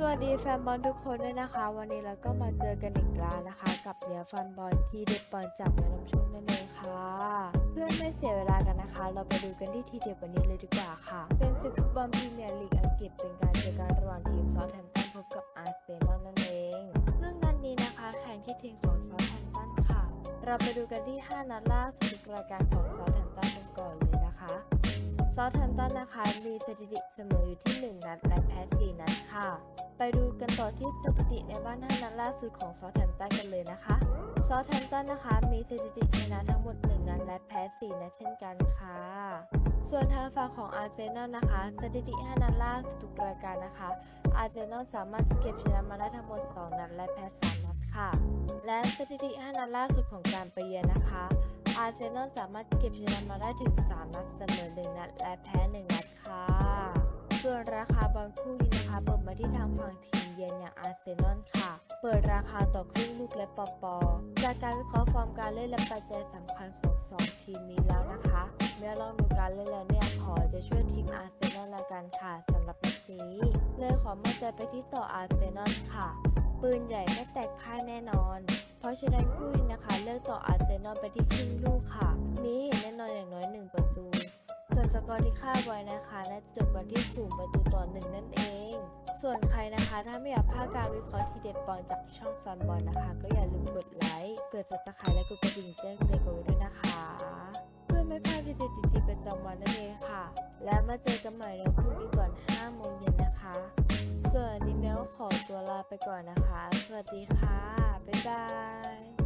สวัสดีแฟนบอลทุกคนด้วยนะคะ วันนี้เราก็มาเจอกันอีกแล้วนะคะ กับเนื้อฟันบอลที่เด็ดบอลจากแม่น้ำชงนั่นเองค่ะ เพื่อนไม่เสียเวลากันนะคะ เราไปดูกันที่ทีเด็ดวันนี้เลยดีกว่าค่ะ เป็นศึกฟุตบอลพรีเมียร์ลีกอังกฤษเป็นการเจอกันระหว่างทีมซอสแฮมตันพบกับอาร์เซนอลนั่นเองซึ่องนัดนี้นะคะแข่งที่ทีมของซอสแฮมตันค่ะ เราไปดูกันที่ 5 นัดล่าสุดรายการของซอสแฮมตันกันก่อนเลยนะคะซอสแฮมตันนะคะมีสถิติเสมออยู่ที่ 1 นัดและแพ้4นัดค่ะ ไปดูกันต่อที่สถิติในบ้าน5นัดล่าสุดของซอแฮมตันกันเลยนะคะ ซอแฮมตันนะคะ มีสถิติชนะทั้งหมด 1 นัดและแพ้ 4 นัดเช่นกันค่ะ ส่วนทางฝั่งของอาร์เซนอลนะคะ สถิติ 5 นัดล่าสุดทุกรายการนะคะ อาร์เซนอลสามารถเก็บชนะมาได้ทั้งหมด 2 นัดและแพ้ 3 นัดค่ะ และสถิติ 5 นัดล่าสุดของการไปเยือนนะคะ อาร์เซนอลสามารถเก็บชนะมาได้ถึง 3 นัดเสมอ 1 นัดและแพ้ 1 นัดค่ะ ส่วนราคาบอลคู่นี้นะคะ เปิดมาที่ทางฝั่งทีมเยือนอย่างอาร์เซนอลค่ะ เปิดราคาต่อครึ่งลูกและปอปอ จากการวิเคราะห์ฟอร์มการเล่นและปัจจัยสำคัญของ 2 ทีมนี้แล้วนะคะ เมื่อลองดูการเล่นแล้วเนี่ยขอจะช่วยทีมอาร์เซนอลละกันค่ะสำหรับนัดนี้ เลยขอมั่นใจไปที่ต่ออาร์เซนอลค่ะ ปืนใหญ่ไม่แตกพ่ายแน่นอน เพราะฉะนั้นคู่นี้นะคะ เลือกต่ออาร์เซนอลไปที่ครึ่งลูกค่ะ มีเห็นแน่นอนอย่างน้อย 1 ประตู สกอร์ที่คาดไว้นะคะน่าจะจบกันที่ศูนย์ประตูต่อหนึ่งนั่นเอง ส่วนใครนะคะถ้าไม่อยากพลาดการวิเคราะห์ทีเด็ดบอลจากช่องแฟนบอลนะคะ ก็อย่าลืมกดไลค์กด subscribe และกดกระดิ่งแจ้งเตือนกันไว้ด้วยนะคะ เพื่อไม่พลาดทีเด็ดดีๆประจำวันนั่นเองค่ะ และมาเจอกันใหม่ในพรุ่งนี้ก่อน5โมงเย็นนะคะ ส่วนนนี้แมวขอตัวลาไปก่อนนะคะ สวัสดีค่ะบ๊ายบาย